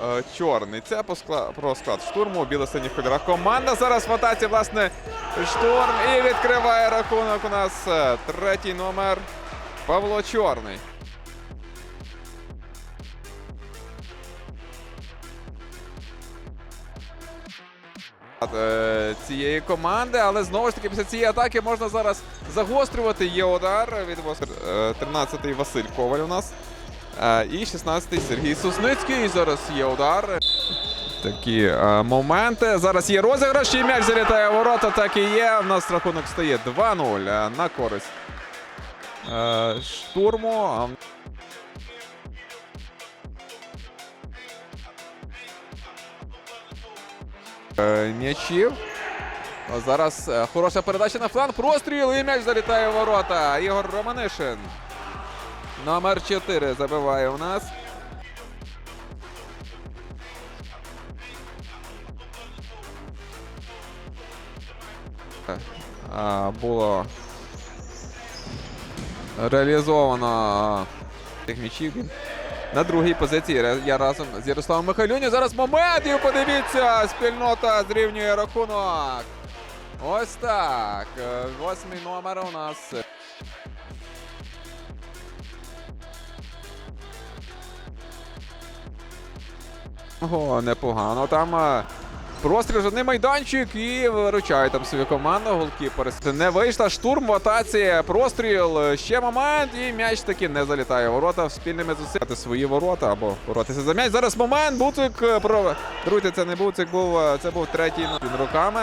е, чорний. Це про склад штурму біло-синіх кольорах. Команда зараз в атаці, власне, штурм. І відкриває рахунок у нас е, третій номер Павло Чорний. Е, цієї команди, але знову ж таки після цієї атаки можна зараз загострювати. Є удар від е, 13-й Василь Коваль у нас. Е, І 16-й Сергій Сосницький. Зараз є удар. Такі е, моменти. Зараз є розіграш, і м'яч залітає в ворота. Так і є. У нас рахунок стає 2-0 е, на користь штурму. М'ячів. Зараз хороша передача на фланг. Простріл і м'яч залітає в ворота. Ігор Романишин. Номер 4 забиває у нас. Було реалізовано тих м'ячів. На другій позиції я разом з Ярославом Михайлюню. Зараз момент і подивіться, спільнота зрівнює рахунок. Ось так. Восьмий номер у нас. Ого, непогано. Там е, простріл жодний майданчик і виручає там свою команду. Голкіпер. Не вийшла штурм в. Простріл. Ще момент. І м'яч таки не залітає. Ворота спільними зусиллями свої ворота або боротися за м'яч. Зараз момент. Буцик е, про Друзі, це не Буцик був. е, Це був третій він руками,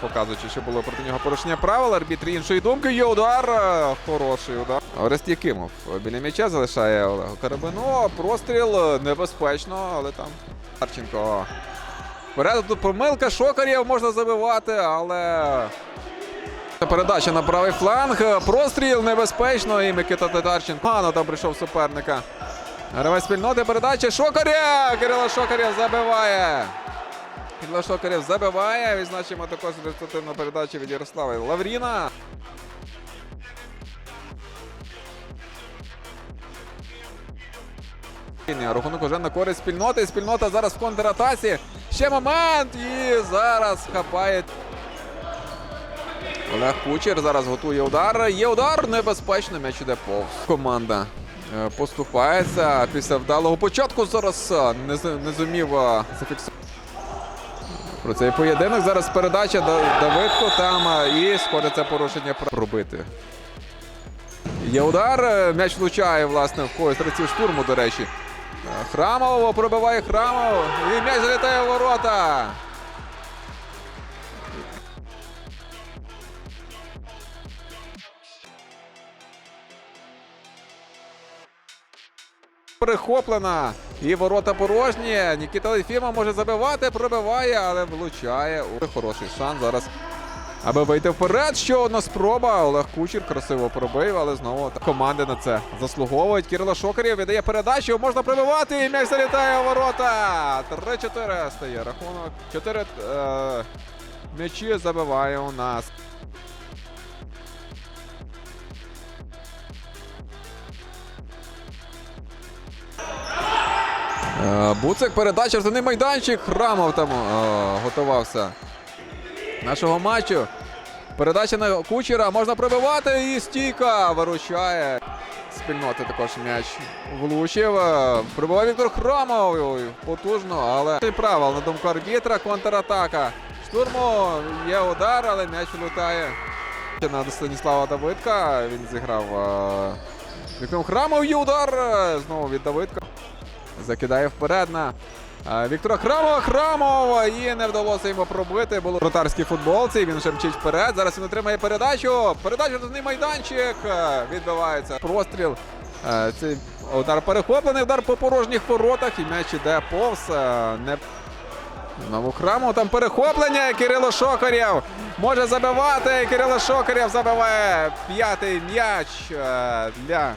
показуючи, що було проти нього порушення правил. Арбітр іншої думки. Є удар. Хороший удар. Орест Якимов біля м'яча залишає Олегу Карабину. Простріл небезпечно, але там Харченко. Вперед тут помилка Шокарєв можна забивати, але. Передача на правий фланг. Простріл небезпечно. І Микита Татарченко. Гано там прийшов суперника. Гравець спільноти передача Шокарєв! Кирило Шокарєв забиває. Кирило Шокарєв забиває. Відзначимо також результативну передачу від Ярослава Лавріна. Рахунок уже на користь спільноти. Спільнота зараз в контратаці. Ще момент. І зараз хапає. Олег Кучер зараз готує удар. Є удар. Небезпечно. М'яч іде повз. Команда е, поступається. Після вдалого початку зараз е, не, не зумів е, зафіксувати. Про цей поєдинок. Зараз передача Давидко там і схоже це порушення пробити. Є удар. М'яч влучає, власне, в когось штурму, до речі. Е, Храмов пробиває Храмов. І м'яч залітає в ворота. Перехоплена. І ворота порожні. Нікіта Лефіма може забивати, пробиває, але влучає. О, Хороший шанс зараз. Аби вийти вперед, ще одна спроба. Олег Кучер красиво пробив, але знову команди на це заслуговують. Кирило Шокарєв віддає передачу, можна пробивати, і м'яч залітає у ворота. 3-4 стає рахунок. 4 е, м'ячі забиває у нас. Е, Буцик, передача, штрафний майданчик. Храмов там е, готувався нашого матчу. Передача на кучера. Можна пробивати і стійка виручає. Спільноти також м'яч влучив. Прибиває Віктор Храмов. Ой, Потужно, але Цей правил на думку арбітра. Контратака. Штурму є удар, але м'яч влітає. На Станіслава Давидка. Він зіграв. е, Віктор Храмов є удар. е, Знову від Давидка. Закидає вперед на Віктора Храмова. Храмов і не вдалося йому пробити. Було вратарській футболці. Він вже мчить вперед. Зараз він отримає передачу. Передача на майданчик. Е, Відбивається простріл. Е, Цей удар перехоплений, удар по порожніх воротах. І м'яч іде повз. Е, Не Знову Храмов там перехоплення. Кирило Шокарєв може забивати. Кирило Шокарєв забиває п'ятий м'яч е, для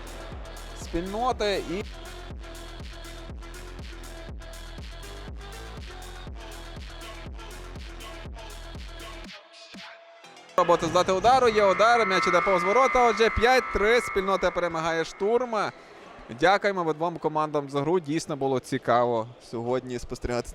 спільноти. І Робота здати удару, є удар, м'яч іде повз ворота. Отже, 5-3. Спільнота перемагає штурм. Дякуємо обидвом командам за гру. Дійсно було цікаво. Сьогодні спостерігати